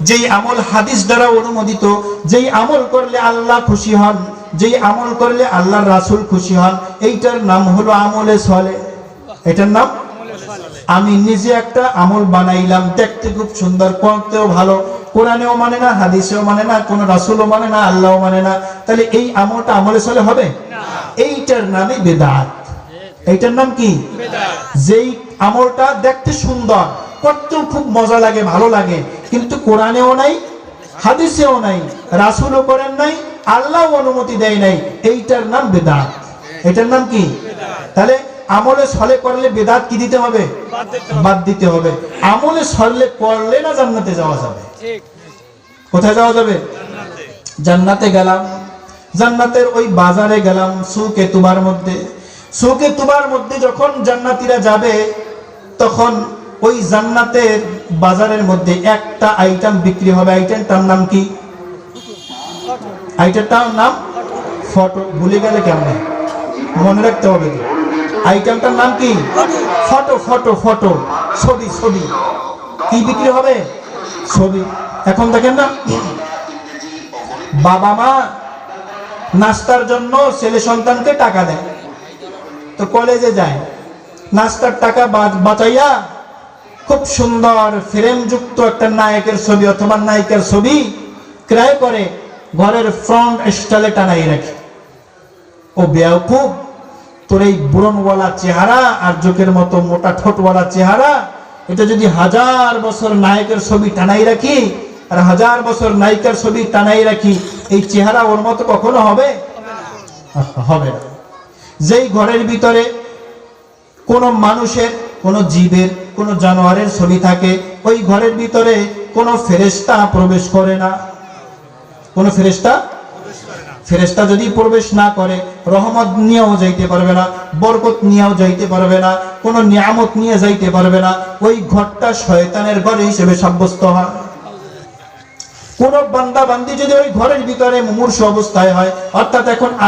যেই আমল হাদিস দ্বারা অনুমোদিত যেই আমল করলে আল্লাহ খুশি হন যেই আমল করলে আল্লাহর রাসূল খুশি হন এইটার নাম হলো আমলে সলে। এটার নাম? আমি নিজে একটা আমল বানাইলাম দেখতে খুব সুন্দর করতেও ভালো কোরআনেও মানে না হাদিসেও মানে না কোন রাসূলও মানে না আল্লাহও মানে না। তাহলে এই আমলটা আমলে চলে হবে? এইটার নামে বেদাত। এইটার নাম কি? যেই আমলটা দেখতে সুন্দর করতেও খুব মজা লাগে ভালো লাগে কিন্তু কোরআনেও নাই, হাদিসেও নাই, রাসূলও করেন নাই আল্লাহ অনুমতি দেয় নাই, এইটার নাম বেদাত। এটার নাম কি? তাহলে আমলে সলে করলে বেদাত কি দিতে হবে? বাদ দিতে হবে। আমলে সরলে করলে না জান্নাতে যাওয়া যাবে? কোথায় যাওয়া যাবে? জান্নাতে গেলাম। জান্নাতের ওই বাজারে গেলাম সুকে তুবার মধ্যে। সুকে তুবার মধ্যে যখন জান্নাতীরা যাবে, তখন ওই জান্নাতের বাজারের মধ্যে একটা আইটেম বিক্রি হবে। আইটেমটার নাম কি? আইটেমটার নাম ফটো ভুলে গেলে কেমন? মনে রাখতে হবে আইটেমটার নাম কি? ফটো ফটো ফটো ছবি ছবি। কি বিক্রি হবে? ছবি। এখন দেখেন না। বাবা মা নাস্তার জন্য ছেলে সন্তানকে টাকা দেয়। তো কলেজে যায়। নাস্তার টাকা বাঁচাইয়া খুব সুন্দর ফ্রেমযুক্ত একটা নায়কের ছবি, অথবা নায়িকার ছবি ক্রয় করে ঘরের ফ্রন্ট স্টাইলে টানাই রাখে। ও বেয়াকুব তোর এই বুড়নওয়ালা চেহারা আর জোকের মতো মোটা ঠোঁটওয়ালা চেহারা, এটা যদি হাজার বছর নায়কের ছবি টানাই রাখি, আর হাজার বছর নায়িকার ছবি টানাই রাখি, এই চেহারা ওর মতো কখনো হবে? হবে না। যেই ঘরের ভিতরে কোন মানুষের কোন জীবের, কোন জানোয়ারের ছবি থাকে, ওই ঘরের ভিতরে কোন ফেরেস্তা প্রবেশ করে না। কোন ফেরেস্তা ফেরেস্তা যদি প্রবেশ না করে, রহমত নিয়েও যাইতে পারবে না, বরকত নিয়েও যাইতে পারবে না, কোন নিয়ামত নিয়ে যাইতে পারবে না, ওই ঘরটা শয়তানের ঘর হিসেবে সাব্যস্ত হয়। কোন বান্দা বান্দি যদি ওই ঘরের ভিতরে মুমূর্ষ অবস্থায় হয়, অর্থাৎ এখন